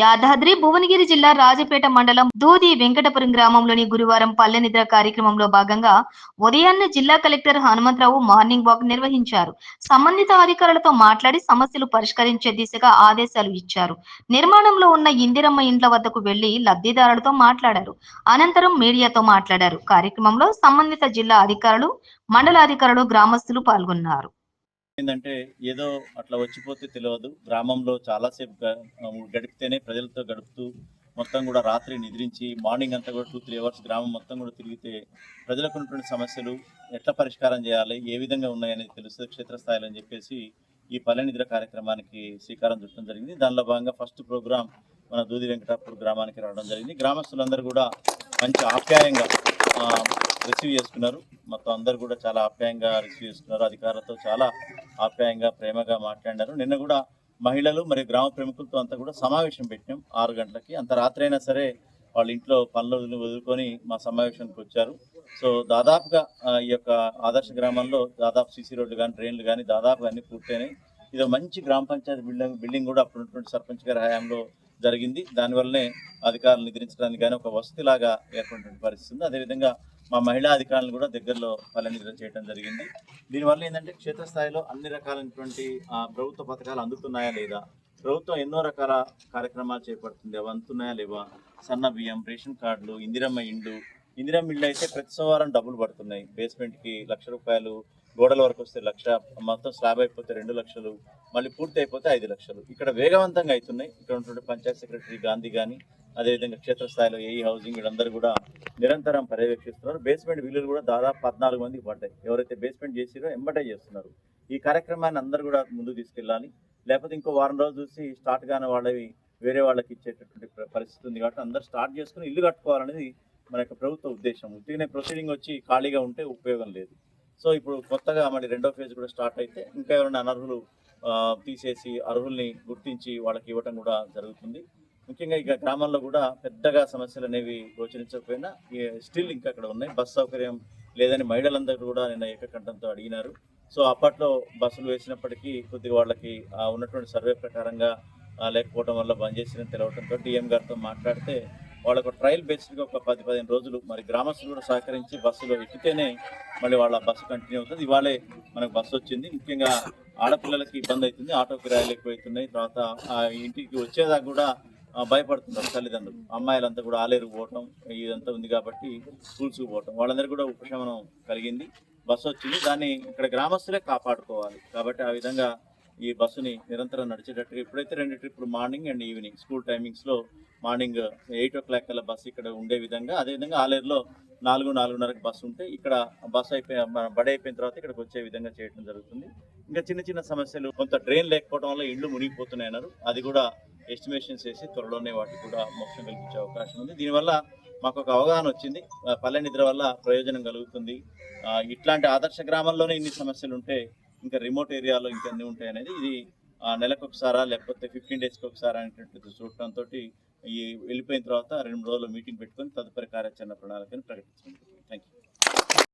యాదాద్రి భువనగిరి జిల్లా రాజపేట మండలం దూది వెంకటపురం గ్రామంలోని గురువారం పల్లె నిద్ర కార్యక్రమంలో భాగంగా ఉదయాన్నే జిల్లా కలెక్టర్ హనుమంతరావు మార్నింగ్ వాక్ నిర్వహించారు. సంబంధిత అధికారులతో మాట్లాడి సమస్యలు పరిష్కరించే దిశగా ఆదేశాలు ఇచ్చారు. నిర్మాణంలో ఉన్న ఇందిరమ్మ ఇండ్ల వద్దకు వెళ్ళి లబ్ధిదారులతో మాట్లాడారు. అనంతరం మీడియాతో మాట్లాడారు. కార్యక్రమంలో సంబంధిత జిల్లా అధికారులు మండలాధికారులు గ్రామస్తులు పాల్గొన్నారు. ఏంటంటే ఏదో అట్లా వచ్చిపోతే తెలియదు గ్రామంలో చాలాసేపు గడిపితేనే ప్రజలతో గడుపుతూ మొత్తం కూడా రాత్రి నిద్రించి మార్నింగ్ అంతా కూడా టూ త్రీ అవర్స్ గ్రామం మొత్తం కూడా తిరిగితే ప్రజలకు ఉన్నటువంటి సమస్యలు ఎట్లా పరిష్కారం చేయాలి ఏ విధంగా ఉన్నాయనేది తెలుస్తుంది క్షేత్రస్థాయిలో అని చెప్పేసి ఈ పల్లె నిద్ర కార్యక్రమానికి శ్రీకారం చుట్టడం జరిగింది. దానిలో భాగంగా ఫస్ట్ ప్రోగ్రామ్ మన దూది వెంకటాపూర్ గ్రామానికి రావడం జరిగింది. గ్రామస్తులందరూ కూడా మంచి ఆప్యాయంగా రిసీవ్ చేసుకున్నారు. మొత్తం అందరు కూడా చాలా ఆప్యాయంగా రిసీవ్ చేసుకున్నారు. అధికారులతో చాలా ఆప్యాయంగా ప్రేమగా మాట్లాడారు. నిన్న కూడా మహిళలు మరియు గ్రామ ప్రముఖులతో అంతా కూడా సమావేశం పెట్టినాం. ఆరు గంటలకి. అంత రాత్రి అయినా సరే వాళ్ళ ఇంట్లో పనులు వదులుకొని మా సమావేశానికి వచ్చారు. సో దాదాపుగా ఈ యొక్క ఆదర్శ గ్రామంలో దాదాపు సీసీ రోడ్లు కానీ ట్రైన్లు కానీ దాదాపు అన్ని పూర్తయినాయి. ఇది మంచి గ్రామ పంచాయతీ బిల్డింగ్ బిల్డింగ్ కూడా అప్పుడు ఉన్నటువంటి సర్పంచ్ గారి హయాంలో జరిగింది. దానివల్లనే అధికారులు నిద్రించడానికి కానీ ఒక వసతిలాగా ఏర్పడినటువంటి పరిస్థితి ఉంది. అదేవిధంగా మా మహిళా అధికారులను కూడా దగ్గరలో పల్లెనిద్ర చేయడం జరిగింది. దీనివల్ల ఏంటంటే క్షేత్రస్థాయిలో అన్ని రకాలైనటువంటి ప్రభుత్వ పథకాలు అందుతున్నాయా లేదా? ప్రభుత్వం ఎన్నో రకాల కార్యక్రమాలు చేపడుతుంది. అవి అందుతున్నాయా లేవా? సన్న బియ్యం రేషన్ కార్డులు ఇందిరమ్మ ఇండ్లు. ఇందిరమ్మ ఇల్లు అయితే ప్రతి సోమవారం డబ్బులు పడుతున్నాయి. బేస్మెంట్కి లక్ష రూపాయలు గోడల వరకు వస్తే లక్ష మొత్తం స్లాబ్ అయిపోతే రెండు లక్షలు మళ్ళీ పూర్తి అయిపోతే ఐదు లక్షలు. ఇక్కడ వేగవంతంగా అవుతున్నాయి. ఇక్కడ ఉన్నటువంటి పంచాయత్ సెక్రటరీ గాంధీ కానీ అదేవిధంగా క్షేత్రస్థాయిలో ఏఈ హౌసింగ్ వీళ్ళందరూ కూడా నిరంతరం పర్యవేక్షిస్తున్నారు. బేస్మెంట్ విలువలు కూడా దాదాపు పద్నాలుగు మందికి పడ్డాయి. ఎవరైతే బేస్మెంట్ చేసిరో ఎంబటే చేస్తున్నారు. ఈ కార్యక్రమాన్ని అందరూ కూడా ముందుకు తీసుకెళ్ళాలి. లేకపోతే ఇంకో వారం రోజులు చూసి స్టార్ట్ కాని వాళ్ళవి వేరే వాళ్ళకి ఇచ్చేటటువంటి పరిస్థితి ఉంది కాబట్టి అందరూ స్టార్ట్ చేసుకుని ఇల్లు కట్టుకోవాలనేది మన యొక్క ప్రభుత్వ ఉద్దేశం. ఉట్టిగానే ప్రొసీడింగ్ వచ్చి ఖాళీగా ఉంటే ఉపయోగం లేదు. సో ఇప్పుడు కొత్తగా మళ్ళీ రెండో ఫేజ్ కూడా స్టార్ట్ అయితే ఇంకా ఎవరైనా అనర్హులు తీసేసి అర్హుల్ని గుర్తించి వాళ్ళకి ఇవ్వటం కూడా జరుగుతుంది. ముఖ్యంగా ఇక గ్రామాల్లో కూడా పెద్దగా సమస్యలు అనేవి గోచరించకపోయినా స్టిల్ ఇంకా అక్కడ ఉన్నాయి. బస్ సౌకర్యం లేదని మహిళలందరూ కూడా నిన్న ఏకకంఠంతో అడిగినారు. సో అప్పట్లో బస్సులు వేసినప్పటికీ కొద్దిగా వాళ్ళకి ఉన్నటువంటి సర్వే ప్రకారంగా లేకపోవడం వల్ల బంద్ చేసిన తెలవడంతో డిఎం గారితో మాట్లాడితే వాళ్ళకు ట్రయల్ బేస్డ్గా ఒక పది పదిహేను రోజులు మరి గ్రామస్తులు కూడా సహకరించి బస్సులో ఎక్కితేనే మళ్ళీ వాళ్ళ బస్సు కంటిన్యూ అవుతుంది. ఇవాళే మనకు బస్సు వచ్చింది. ముఖ్యంగా ఆడపిల్లలకి ఇబ్బంది అవుతుంది. ఆటో కిరాయిలు ఎక్కువైతున్నాయి. తర్వాత ఆ ఇంటికి వచ్చేదాకా కూడా భయపడుతున్నారు తల్లిదండ్రులు. అమ్మాయిలంతా కూడా ఆలేరు పోవటం ఇదంతా ఉంది కాబట్టి స్కూల్స్కి పోవటం. వాళ్ళందరికీ కూడా ఉపశమనం కలిగింది. బస్సు వచ్చింది. దాన్ని ఇక్కడ గ్రామస్తులే కాపాడుకోవాలి. కాబట్టి ఆ విధంగా ఈ బస్సుని నిరంతరం నడిచేటట్టుగా ఇప్పుడైతే రెండు ట్రిప్పులు మార్నింగ్ అండ్ ఈవినింగ్. స్కూల్ టైమింగ్స్లో మార్నింగ్ ఎయిట్ ఓ క్లాక్ కల్లా బస్సు ఇక్కడ ఉండే విధంగా అదేవిధంగా ఆలేరులో నాలుగు నాలుగున్నరకు బస్సు ఉంటే ఇక్కడ బస్సు అయిపోయి బడి అయిపోయిన తర్వాత ఇక్కడికి వచ్చే విధంగా చేయడం జరుగుతుంది. ఇంకా చిన్న చిన్న సమస్యలు కొంత డ్రైన్ లేకపోవడం వల్ల ఇండ్లు మునిగిపోతున్నాయి అన్నారు. అది కూడా ఎస్టిమేషన్స్ వేసి త్వరలోనే వాటికి కూడా మోక్షం కల్పించే అవకాశం ఉంది. దీనివల్ల మాకు ఒక అవగాహన వచ్చింది. పల్లె నిద్ర వల్ల ప్రయోజనం కలుగుతుంది. ఇట్లాంటి ఆదర్శ గ్రామంలోనే ఇన్ని సమస్యలు ఉంటే ఇంకా రిమోట్ ఏరియాలో ఇంకెన్ని ఉంటాయి అనేది ఇది ఆ, నెలకు ఒకసారా లేకపోతే ఫిఫ్టీన్ డేస్కి ఒకసారి అనేటట్టు చూడటంతో ఈ వెళ్ళిపోయిన తర్వాత రెండు రోజులు మీటింగ్ పెట్టుకొని తదుపరి కార్యాచరణ ప్రణాళికను ప్రకటించండి. Thank you